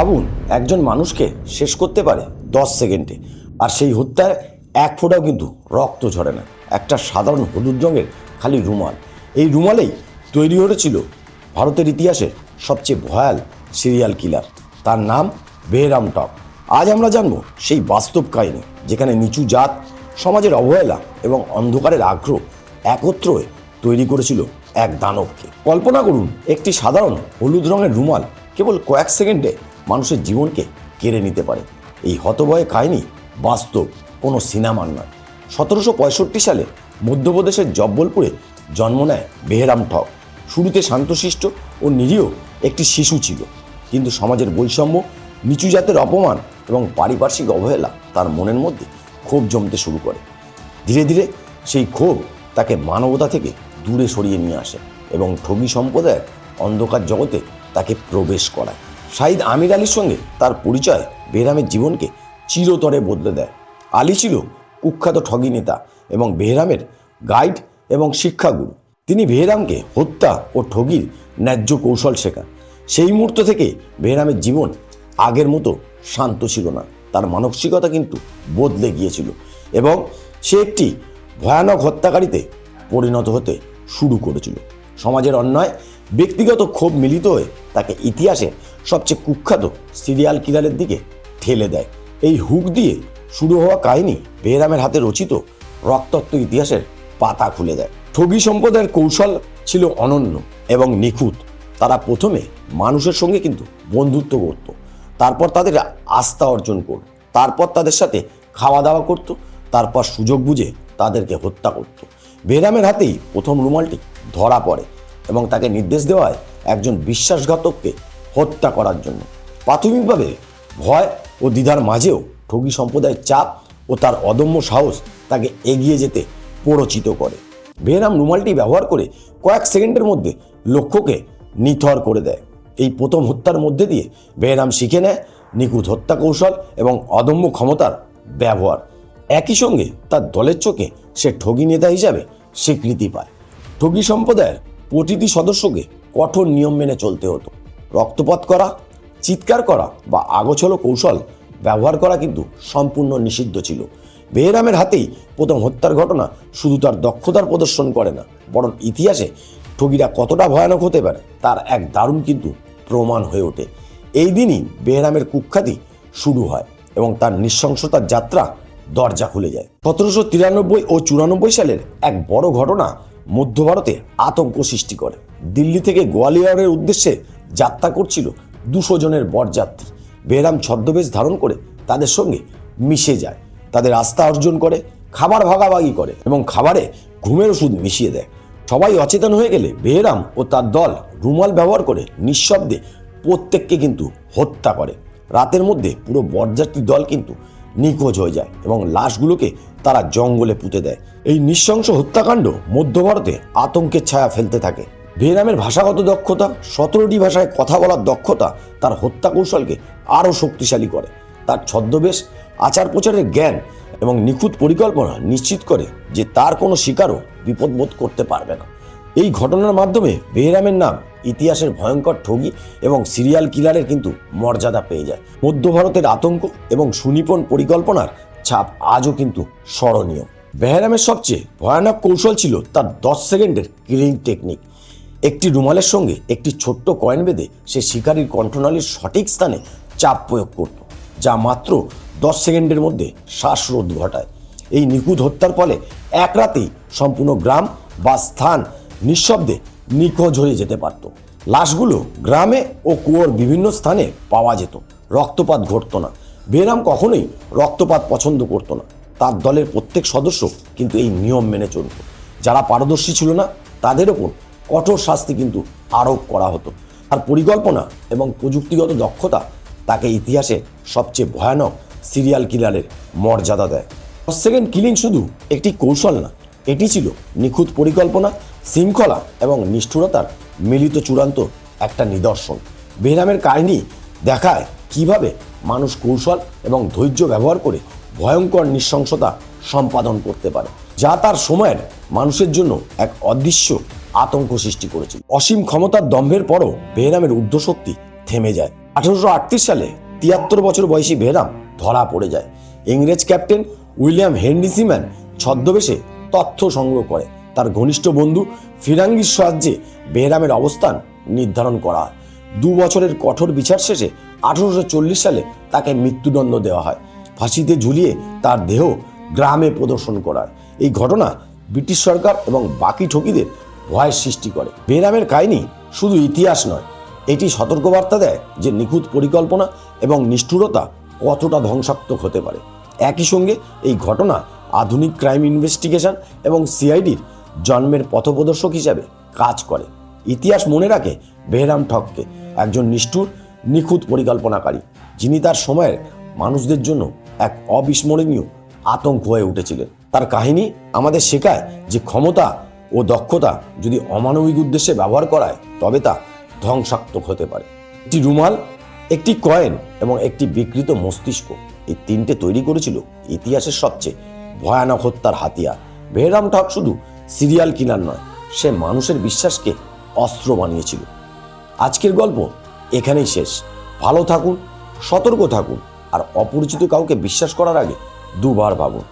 ভাবুন, একজন মানুষকে শেষ করতে পারে দশ সেকেন্ডে। আর সেই হত্যায় এক ফোঁটাও কিন্তু রক্ত ঝরে না। একটা সাধারণ হলুদ রঙের খালি রুমাল। এই রুমালেই তৈরি হয়েছিল ভারতের ইতিহাসে সবচেয়ে ভয়াল সিরিয়াল কিলার তার নাম বেহরাম টপ। আজ আমরা জানব সেই বাস্তব কাহিনী, যেখানে নিচু জাত, সমাজের অবহেলা এবং অন্ধকারের আগ্রহ একত্র হয়ে তৈরি করেছিল এক দানবকে। কল্পনা করুন, একটি সাধারণ হলুদ রঙের রুমাল কেবল কয়েক সেকেন্ডে মানুষের জীবনকে কেড়ে নিতে পারে। এই হতভয় কাহিনী বাস্তব, কোনো সিনেমার নয়। সতেরোশো পঁয়ষট্টি সালে মধ্যপ্রদেশের জব্বলপুরে জন্ম নেয় বেহরাম ঠক। শুরুতে শান্তশিষ্ট ও নিরীহ একটি শিশু ছিল। কিন্তু সমাজের বৈষম্য, নিচু জাতের অপমান এবং পারিপার্শ্বিক অবহেলা তার মনের মধ্যে ক্ষোভ জমতে শুরু করে। ধীরে ধীরে সেই ক্ষোভ তাকে মানবতা থেকে দূরে সরিয়ে নিয়ে আসে এবং ঠগী সম্প্রদায়ের অন্ধকার জগতে তাকে প্রবেশ করায়। শাহিদ আমির আলীর সঙ্গে তার পরিচয় বেহরামের জীবনকে চিরতরে বদলে দেয়। আলী ছিল কুখ্যাত ঠগি নেতা এবং বেহরামের গাইড এবং শিক্ষাগুরু। তিনি বেহরামকে হত্যা ও ঠগির ন্যায্য কৌশল শেখান। সেই মুহূর্ত থেকে বেহরামের জীবন আগের মতো শান্ত ছিল না। তার মানসিকতা কিন্তু বদলে গিয়েছিল এবং সে একটি ভয়ানক হত্যাকারীতে পরিণত হতে শুরু করেছিল। সমাজের অন্যায়, ব্যক্তিগত ক্ষোভ মিলিত হয়ে তাকে ইতিহাসের সবচেয়ে কুখ্যাত সিরিয়াল কিলারের দিকে ঠেলে দেয়। এই হুক দিয়ে শুরু হওয়া কাহিনী বেহরামের হাতে রচিত রক্তাক্ত ইতিহাসের পাতা খুলে দেয়। ঠগী সম্প্রদায়ের কৌশল ছিল অনন্য এবং নিখুঁত। তারা প্রথমে মানুষের সঙ্গে কিন্তু বন্ধুত্ব করত। তারপর তাদের আস্থা অর্জন করত। তারপর তাদের সাথে খাওয়া দাওয়া করত। তারপর সুযোগ বুঝে তাদেরকে হত্যা করত। বেহরামের হাতেই প্রথম রুমালটি ধরা পড়ে এবং তাকে নির্দেশ দেওয়া হয় একজন বিশ্বাসঘাতককে হত্যা করার জন্য। প্রাথমিকভাবে ভয় ও দ্বিধার মাঝেও ঠগী সম্প্রদায়ের চাপ ও তার অদম্য সাহস তাকে এগিয়ে যেতে প্ররোচিত করে। বেহরাম রুমালটি ব্যবহার করে কয়েক সেকেন্ডের মধ্যে লক্ষ্যকে নিথর করে দেয়। এই প্রথম হত্যার মধ্যে দিয়ে বেহরাম শিখে নেয় নিখুঁত হত্যা কৌশল এবং অদম্য ক্ষমতার ব্যবহার। একই সঙ্গে তার দলের চোখে সে ঠগী নেতা হিসাবে স্বীকৃতি পায়। ঠগী সম্প্রদায়ের প্রতিটি সদস্যকে কঠোর নিয়ম মেনে চলতে হতো। রক্তপাত করা, চিৎকার করা বা আগোছলো কৌশল ব্যবহার করা কিন্তু সম্পূর্ণ নিষিদ্ধ ছিল। বেহরামের হাতেই প্রথম হত্যার ঘটনা শুধু তার দক্ষতার প্রদর্শন করে না, বরং ইতিহাসে ঠগীরা কতটা ভয়ানক হতে পারে তার এক দারুণ কিন্তু প্রমাণ হয়ে ওঠে। এই দিনই বেহরামের কুখ্যাতি শুরু হয় এবং তার নৃশংসতার যাত্রা দরজা খুলে যায়। সতেরোশো তিরানব্বই ও চুরানব্বই সালের এক বড় ঘটনা মধ্য ভারতে আতঙ্ক সৃষ্টি করে। দিল্লি থেকে গোয়ালিয়রের উদ্দেশ্যে যাত্রা করছিল দুশো জনের বরযাত্রী। বেহরাম ছদ্মবেশ ধারণ করে তাদের সঙ্গে মিশে যায়। তাদের আস্থা অর্জন করে, খাবার ভাগাভাগি করে এবং খাবারে ঘুমের ওষুধ মিশিয়ে দেয়। সবাই অচেতন হয়ে গেলে বেহরাম ও তার দল রুমাল ব্যবহার করে নিঃশব্দে প্রত্যেককে কিন্তু হত্যা করে। রাতের মধ্যে পুরো বরযাত্রী দল কিন্তু নিখোঁজ হয়ে যায় এবং লাশগুলোকে তারা জঙ্গলে পুঁতে দেয়। এই নৃশংস হত্যাকাণ্ড মধ্য ভারতে আতঙ্কের ছায়া ফেলতে থাকে। বেহরামের ভাষাগত দক্ষতা, সতেরোটি ভাষায় কথা বলার দক্ষতা তার হত্যা কৌশলকে আরও শক্তিশালী করে। তার ছদ্মবেশ আচার প্রচারের জ্ঞান এবং নিখুঁত পরিকল্পনা নিশ্চিত করে যে তার কোনো শিকারও বিপদবোধ করতে পারবে না। এই ঘটনার মাধ্যমে বেহরামের নাম ইতিহাসের ভয়ঙ্কর ঠগি এবং সিরিয়াল কিলারের কিন্তু মর্যাদা পেয়ে যায়। মধ্য ভারতের আতঙ্ক এবং সুনিপন পরিকল্পনার ছাপ আজও কিন্তু স্মরণীয়। বেহরামের সবচেয়ে ভয়ানক কৌশল ছিল তার দশ সেকেন্ডের কিলিং টেকনিক। একটি রুমালের সঙ্গে একটি ছোট্ট কয়েন বেঁধে সে শিকারীর কণ্ঠনালীর সঠিক স্থানে চাপ প্রয়োগ করত, যা মাত্র দশ সেকেন্ডের মধ্যে শ্বাসরোধ ঘটায়। এই নিখুঁত হত্যার ফলে এক রাতেই সম্পূর্ণ গ্রাম বা স্থান নিঃশব্দে নিখোঁজ হয়ে যেতে পারত। লাশগুলো গ্রামে ও কুয়োর বিভিন্ন স্থানে পাওয়া যেত। রক্তপাত ঘটত না। বেরাম কখনোই রক্তপাত পছন্দ করতো না। তার দলের প্রত্যেক সদস্য কিন্তু এই নিয়ম মেনে চলত। যারা পারদর্শী ছিল না, তাদের ওপর কঠোর শাস্তি কিন্তু আরোপ করা হতো। আর পরিকল্পনা এবং প্রযুক্তিগত দক্ষতা তাকে ইতিহাসে সবচেয়ে ভয়ানক সিরিয়াল কিলারের মর্যাদা দেয়। সেকেন্ড কিলিং শুধু একটি কৌশল না, এটি ছিল নিখুঁত পরিকল্পনা শৃঙ্খলা এবং নিষ্ঠুরতার মিলিত চূড়ান্ত একটা নিদর্শন। বেহরামের কাহিনী দেখায় কীভাবে মানুষ কৌশল এবং ধৈর্য ব্যবহার করে ভয়ঙ্কর নৃশংসতা সম্পাদন করতে পারে, যা তার সময়ের মানুষের জন্য এক অদৃশ্য আতঙ্ক সৃষ্টি করেছিল। অসীম ক্ষমতার দম্ভের পরও বেহরামের ঊর্ধ্বশক্তি থেমে যায়। আঠারোশো আটত্রিশ সালে তিয়াত্তর বছর বয়সী বেহরাম ধরা পড়ে যায়। ইংরেজ ক্যাপ্টেন উইলিয়াম হেনরি সিম্যান ছদ্মবেশে তথ্য সংগ্রহ করে। তার ঘনিষ্ঠ বন্ধু ফিরাঙ্গির সাহায্যে বেহরামের অবস্থান নির্ধারণ করা দু বছরের কঠোর বিচার শেষে আঠারোশো চল্লিশ সালে তাকে মৃত্যুদণ্ড দেওয়া হয়। ফাঁসিতে ঝুলিয়ে তার দেহ গ্রামে প্রদর্শন করা হয় এই ঘটনা ব্রিটিশ সরকার এবং বাকি ঠকিদের ভয়ের সৃষ্টি করে। বেহরামের কাহিনী শুধু ইতিহাস নয়, এটি সতর্কবার্তা দেয় যে নিখুঁত পরিকল্পনা এবং নিষ্ঠুরতা কতটা ধ্বংসাত্মক হতে পারে। একই সঙ্গে এই ঘটনা আধুনিক ক্রাইম ইনভেস্টিগেশন এবং সিআইডির জন্মের পথপ্রদর্শক হিসাবে কাজ করে। ইতিহাস মনে রাখে বেহরাম ঠককে একজন নিষ্ঠুর, নিখুঁত পরিকল্পনাকারী, যিনি তার সময়ের মানুষদের জন্য এক অবিস্মরণীয় আতঙ্ক হয়ে উঠেছিলেন। তার কাহিনী আমাদের শেখায় যে ক্ষমতা ও দক্ষতা যদি অমানবিক উদ্দেশ্যে ব্যবহার করায়, তবে তা ধ্বংসাত্মক হতে পারে। একটি রুমাল, একটি কয়েন এবং একটি বিকৃত মস্তিষ্ক এই তিনটে তৈরি করেছিল ইতিহাসের সবচেয়ে ভয়ানক হত্যার হাতিয়ার। বেহরাম ঠক শুধু সিরিয়াল কিনার নয়, সে মানুষের বিশ্বাসকে অস্ত্র বানিয়েছিল। আজকের গল্প এখানেই শেষ। ভালো থাকুন, সতর্ক থাকুন, আর অপরিচিত কাউকে বিশ্বাস করার আগে দুবার ভাবুন।